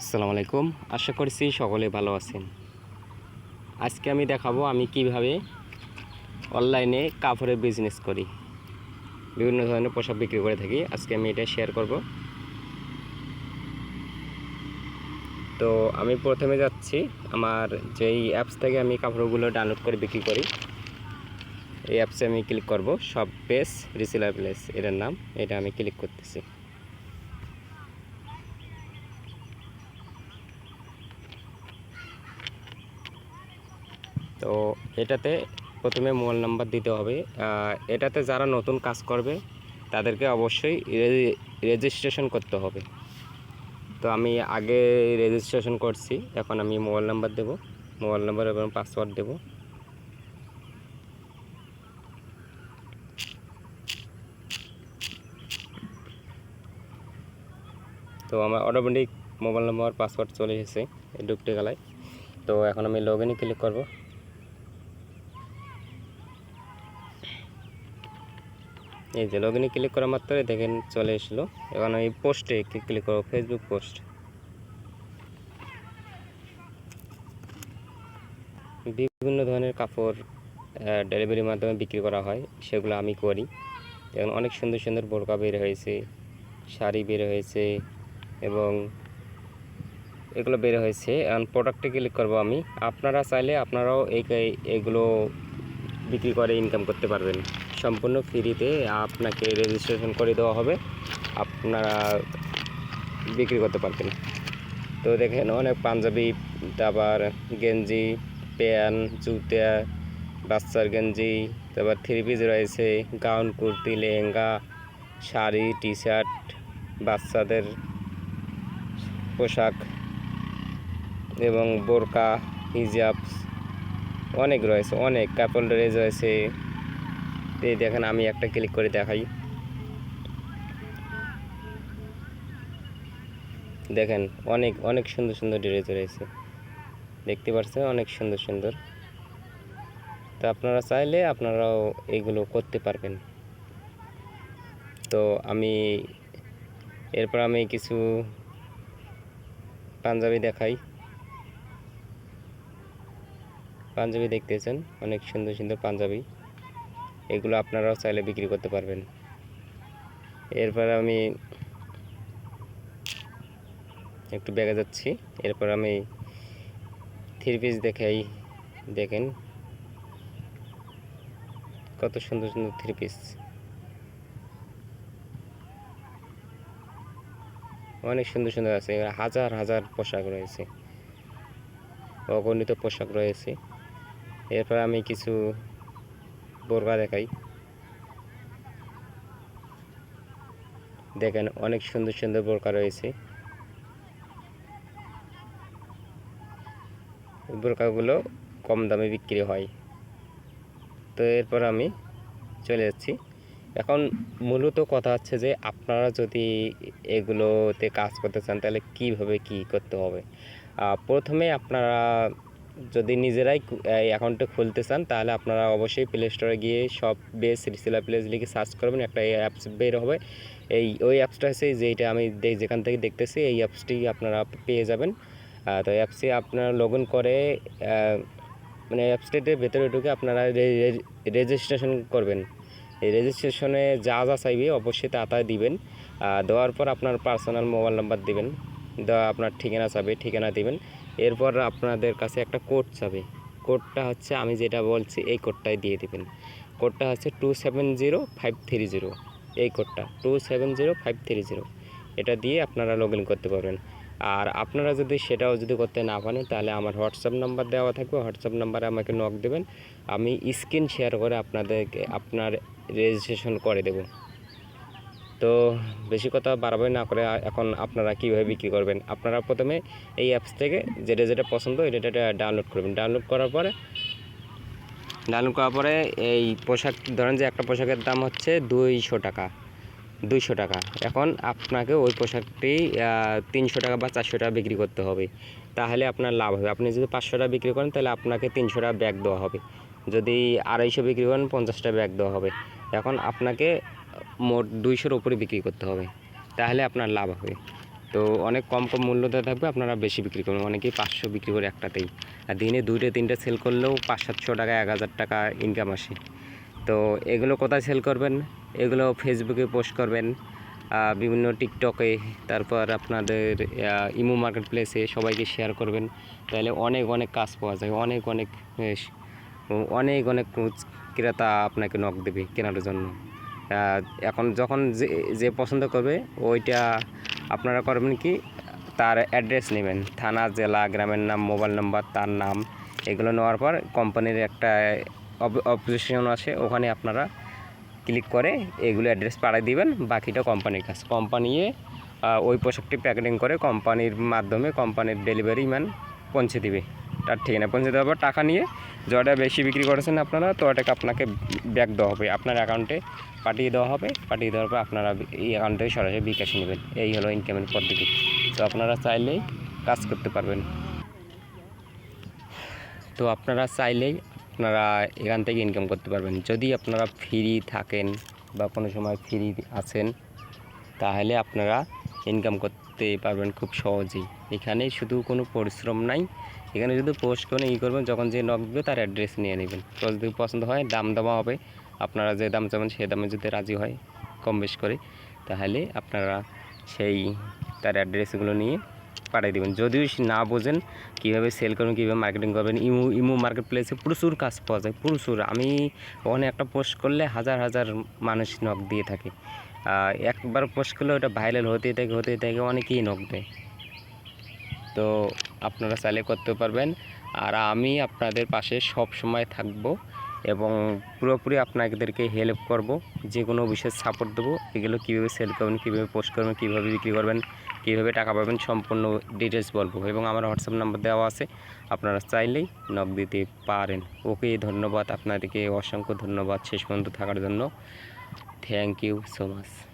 আসসালামু আলাইকুম। আশা করছি সকলে ভালো আছেন। আজকে আমি দেখাবো আমি কীভাবে অনলাইনে কাপড়ের বিজনেস করি। বিভিন্ন ধরনের পোশাক বিক্রি করে থাকি। আজকে আমি এটা শেয়ার করব। তো আমি প্রথমে যাচ্ছি আমার যেই অ্যাপস থেকে আমি কাপড়গুলো ডাউনলোড করে বিক্রি করি। এই অ্যাপসে আমি ক্লিক করব। সব পেজ রিসেলার প্লেস এটার নাম। এটা আমি ক্লিক করতেছি। তো এটাতে প্রথমে মোবাইল নাম্বার দিতে হবে। এটাতে যারা নতুন কাজ করবে, তাদেরকে অবশ্যই রেজিস্ট্রেশন করতে হবে। তো আমি আগে রেজিস্ট্রেশন করছি, এখন আমি মোবাইল নাম্বার দেব। মোবাইল নাম্বার এবং পাসওয়ার্ড দেব। তো আমার অটোমেটিক মোবাইল নাম্বার পাসওয়ার্ড চলে এসেছে ঢুকতে গেলায়। তো এখন আমি লগ ইনে ক্লিক করব। এই যে লগ ইনে ক্লিক করা মাত্রই দেখেন চলে এসলো। এখন এই পোস্টে ক্লিক করব? ফেসবুক পোস্ট বিভিন্ন ধরনের কাপড় ডেলিভারির মাধ্যমে বিক্রি করা হয়, সেগুলো আমি করি। এখন অনেক সুন্দর সুন্দর বোরকা বের হয়েছে, শাড়ি বের হয়েছে এবং এগুলো বের হয়েছে। এখন প্রোডাক্টে ক্লিক করব আমি। আপনারা চাইলে আপনারাও এই- এগুলো বিক্রি করে ইনকাম করতে পারবেন। সম্পূর্ণ ফ্রিতে আপনাকে রেজিস্ট্রেশন করে দেওয়া হবে। আপনারা বিক্রি করতে পারবেন। তো দেখেন, অনেক পাঞ্জাবি, তারপর গেঞ্জি, প্যান্ট, জুতা, বাচ্চার গেঞ্জি, তারপর থ্রি পিস রয়েছে gown kurti, lehenga, sari T shirt বাচ্চাদের পোশাক এবং বোরকা, হিজাব অনেক রয়েছে, অনেক কাপড় ড্রেস রয়েছে এই দেখেন, আমি একটা ক্লিক করে দেখাই। দেখেন, অনেক অনেক সুন্দর সুন্দর ড্রেস রয়েছে। দেখতে পাচ্ছেন অনেক সুন্দর সুন্দর। তো আপনারা চাইলে আপনারাও এগুলো করতে পারবেন। তো আমি এরপর আমি কিছু পাঞ্জাবি দেখাই। পাঞ্জাবি দেখতেছেন, অনেক সুন্দর সুন্দর পাঞ্জাবি। এগুলো আপনারাও চাইলে বিক্রি করতে পারবেন। এরপর আমি একটু ব্যাগে যাচ্ছি। এরপর আমি থ্রি পিস দেখাই, দেখেন। কত সুন্দর সুন্দর থ্রি পিস অনেক সুন্দর সুন্দর আছে হাজার হাজার পোশাক রয়েছে। অগণিত পোশাক রয়েছে। এরপর আমি কিছু বোরকা দেখাই। দেখেন অনেক সুন্দর সুন্দর বোরকা রয়েছে। বোরকাগুলো কম দামে বিক্রি হয়। তো এরপর আমি চলে যাচ্ছি। এখন মূলত কথা হচ্ছে যে, আপনারা যদি এগুলোতে কাজ করতে চান, তাহলে কীভাবে কী করতে হবে? প্রথমে আপনারা যদি নিজেরাই এই অ্যাকাউন্টটা খুলতে চান, তাহলে আপনারা অবশ্যই প্লে স্টোরে গিয়ে সব বেস রিসেলার প্লেস লিখে সার্চ করবেন। একটা অ্যাপস বের হবে। এই, ওই অ্যাপসটা হচ্ছে যেটা আমি যেখান থেকে দেখতেছি, এই অ্যাপসটি আপনারা পেয়ে যাবেন। তো অ্যাপসে আপনারা লগ ইন করে মানে অ্যাপসটিতে ভেতরে ঢুকে আপনারা রেজিস্ট্রেশন করবেন। এই রেজিস্ট্রেশনে যা যা চাইবে অবশ্যই তা তা দিবেন দেওয়ার পর আপনার পার্সোনাল মোবাইল নাম্বার দিবেন। দেওয়া আপনার ঠিকানা চাবে ঠিকানা দিবেন। এরপর আপনাদের কাছে একটা কোড চাবে। কোডটা হচ্ছে, আমি যেটা বলছি, এই কোডটাই দিয়ে দেবেন। কোডটা হচ্ছে two seven zero five three zero এই কোডটা two seven zero five three zero এটা দিয়ে আপনারা লগ ইন করতে পারবেন। আর আপনারা যদি সেটাও যদি করতে না পারেন, তাহলে আমার হোয়াটসঅ্যাপ নাম্বার দেওয়া থাকবে। হোয়াটসঅ্যাপ নাম্বারে আমাকে নক দেবেন। আমি স্ক্রিন শেয়ার করে আপনাদেরকে, আপনার রেজিস্ট্রেশন করে দেব। তো বেশি কথা বাড়াবাড়ি না করে এখন আপনারা কীভাবে বিক্রি করবেন? আপনারা প্রথমে এই অ্যাপস থেকে যেটা যেটা পছন্দ এটা ডাউনলোড করবেন। ডাউনলোড করার পরে ডাউনলোড করার পরে এই পোশাক, ধরেন যে একটা পোশাকের দাম হচ্ছে দুইশো টাকা দুইশো টাকা। এখন আপনাকে ওই পোশাকটি তিনশো টাকা বা চারশো টাকা বিক্রি করতে হবে। তাহলে আপনার লাভ হবে। আপনি যদি পাঁচশো টাকা বিক্রি করেন, তাহলে আপনাকে তিনশো টাকা ব্যাগ দেওয়া হবে। যদি আড়াইশো বিক্রি করেন, পঞ্চাশ টাকা ব্যাগ দেওয়া হবে। এখন আপনাকে মোট দুইশোর উপরে বিক্রি করতে হবে। তাহলে আপনার লাভ হবে। তো অনেক কম কম মূল্যতে থাকবে, আপনারা বেশি বিক্রি করবেন। অনেকেই পাঁচশো বিক্রি করে একটাতেই। আর দিনে দুইটা তিনটে সেল করলেও পাঁচ সাতশো টাকা, এক হাজার টাকা ইনকাম আসে। তো এগুলো কোথায় সেল করবেন? এগুলো ফেসবুকে পোস্ট করবেন বিভিন্ন টিকটকে তারপর আপনাদের ইমো মার্কেট প্লেসে সবাইকে শেয়ার করবেন। তাহলে অনেক অনেক কাজ পাওয়া যায়। অনেক অনেক অনেক অনেক ক্রেতা আপনাকে নক দেবে কেনার জন্য। এখন যখন যে যে পছন্দ করবে, ওইটা আপনারা করবেন কি, তার অ্যাড্রেস নেবেন। থানা, জেলা, গ্রামের নাম মোবাইল নাম্বার তার নাম, এগুলো নেওয়ার পর কোম্পানির একটা অপজিশন আছে, ওখানে আপনারা ক্লিক করে এগুলো অ্যাড্রেস পাঠিয়ে দিবেন, বাকিটা কোম্পানির কাছে কোম্পানিয়ে ওই পোশাকটি প্যাকেটিং করে কোম্পানির মাধ্যমে কোম্পানির ডেলিভারি ম্যান পৌঁছে দিবে। তার ঠিকানা পৌঁছে দেওয়ার পর টাকা নিয়ে যটা বেশি বিক্রি করেছেন আপনারা, তো ওটাকে আপনাকে ব্যাক দেওয়া হবে, আপনার অ্যাকাউন্টে পাঠিয়ে দেওয়া হবে, পাঠিয়ে দেওয়ার পর আপনারা এই অ্যাকাউন্ট থেকে সরাসরি বিকাশ নেবেন, এই হলো ইনকামের পদ্ধতি। তো আপনারা চাইলেই কাজ করতে পারবেন। তো আপনারা চাইলেই আপনারা এখান থেকে ইনকাম করতে পারবেন। যদি আপনারা ফ্রি থাকেন বা কোনো সময় ফ্রি আছেন, তাহলে আপনারা ইনকাম করতে পারবেন খুব সহজেই। এখানে শুধু কোনো পরিশ্রম নাই এখানে শুধু পোস্ট করে ই করবেন, যখন যে নক দেবে তার অ্যাড্রেস নিয়ে নেবেন। তো যদি পছন্দ হয়, দাম দেওয়া হবে। আপনারা যে দাম চাবেন সেই দামে যদি রাজি হয়, কম বেশ করে, তাহলে আপনারা সেই তার অ্যাড্রেসগুলো নিয়ে পাঠিয়ে দেবেন। যদিও না বোঝেন কীভাবে সেল করবেন, কীভাবে মার্কেটিং করবেন, ইমু, ইমো মার্কেট প্লেসে প্রচুর কাজ পাওয়া যায়, প্রচুর। আমি ওখানে একটা পোস্ট করলে হাজার হাজার মানুষ নক দিয়ে থাকে। একবার পোস্ট করলে ওটা ভাইরাল হতেই থাকে হতেই থাকে, অনেকেই নক দেয়। তো আপনারা চাইলে করতে পারবেন। আর আমি আপনাদের পাশে সব সময় থাকব এবং পুরোপুরি আপনাদেরকে হেল্প করব। যে কোনো বিষয়ে সাপোর্ট দেবো। এগুলো কীভাবে সেল করবেন, কীভাবে পোস্ট করবেন, কীভাবে বিক্রি করবেন, কীভাবে টাকা পাবেন সম্পূর্ণ ডিটেলস বলব। এবং আমার হোয়াটসঅ্যাপ নাম্বার দেওয়া আছে। আপনারা চাইলেই নক দিতে পারেন। ওকে ধন্যবাদ। আপনাদেরকে অসংখ্য ধন্যবাদ শেষ পর্যন্ত থাকার জন্য। Thank you so much